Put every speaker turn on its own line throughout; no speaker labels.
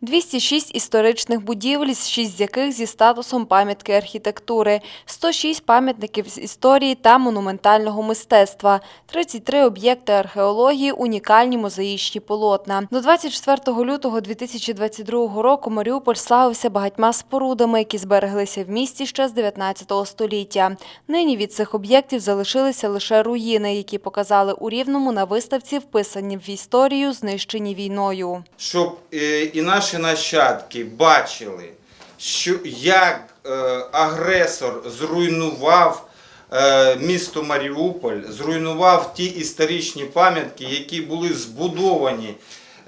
206 історичних будівель, 6 з яких зі статусом пам'ятки архітектури, 106 пам'ятників з історії та монументального мистецтва, 33 об'єкти археології, унікальні мозаїчні полотна. До 24 лютого 2022 року Маріуполь славився багатьма спорудами, які збереглися в місті ще з 19 століття. Нині від цих об'єктів залишилися лише руїни, які показали у Рівному на виставці, вписані в історію, знищені війною.
щоб е, і наші нащадки бачили, що як е, агресор зруйнував е, місто Маріуполь, зруйнував ті історичні пам'ятки, які були збудовані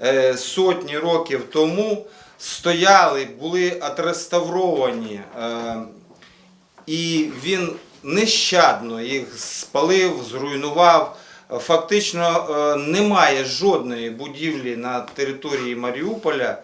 е, сотні років тому, стояли, були отреставровані. І він нещадно їх спалив, зруйнував. Фактично немає жодної будівлі на території Маріуполя,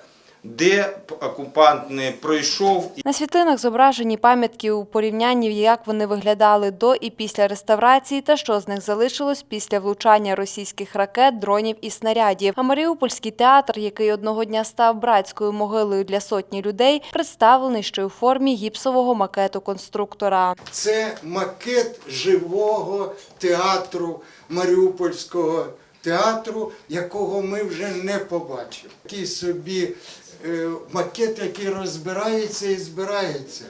де б окупант не пройшов
На світлинах зображені пам'ятки у порівнянні, як вони виглядали до і після реставрації, та що з них залишилось після влучання російських ракет, дронів і снарядів. А Маріупольський театр, який одного дня став братською могилою для сотні людей, представлений ще у формі гіпсового макету конструктора.
Це макет живого театру Маріупольського театру, якого ми вже не побачимо. Такий собі е, макет, який розбирається і збирається.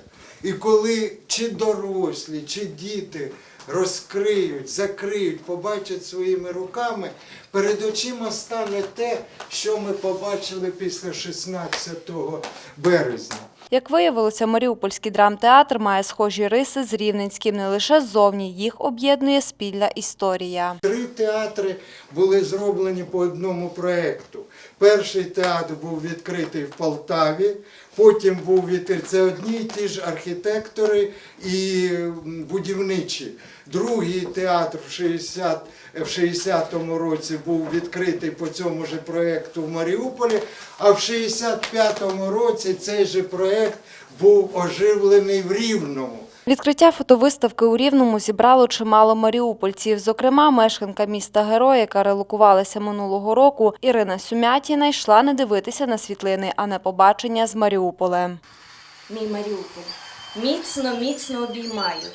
І коли чи дорослі, чи діти розкриють, закриють, побачать своїми руками, перед очима стане те, що ми побачили після 16 березня.
Як виявилося, Маріупольський драмтеатр має схожі риси з Рівненським не лише ззовні, їх об'єднує спільна історія.
Три театри були зроблені по одному проєкту. Перший театр був відкритий в Полтаві, потім був відкритий. Це одні й ті ж архітектори і будівничі. Другий театр в 60 в 60-му році був відкритий по цьому ж проєкту в Маріуполі, а в 65-му році цей же проєкт був оживлений в Рівному.
Відкриття фотовиставки у Рівному зібрало чимало маріупольців. Зокрема, мешканка міста Героя, яка релокувалася минулого року, Ірина Сумятіна йшла не дивитися на світлини, а на побачення з Маріуполем.
Мій Маріуполь, міцно, міцно обіймаю,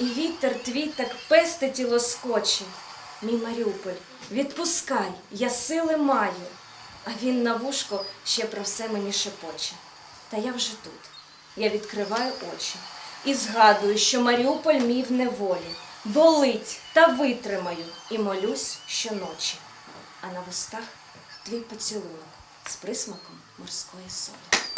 і вітер твій так пестить і лоскоче. Мій Маріуполь, відпускай, я сили маю, а він на вушко ще про все мені шепоче. Та я вже тут, я відкриваю очі і згадую, що Маріуполь мій в неволі, болить та витримаю, і молюсь щоночі. А на вустах твій поцілунок з присмаком морської солі.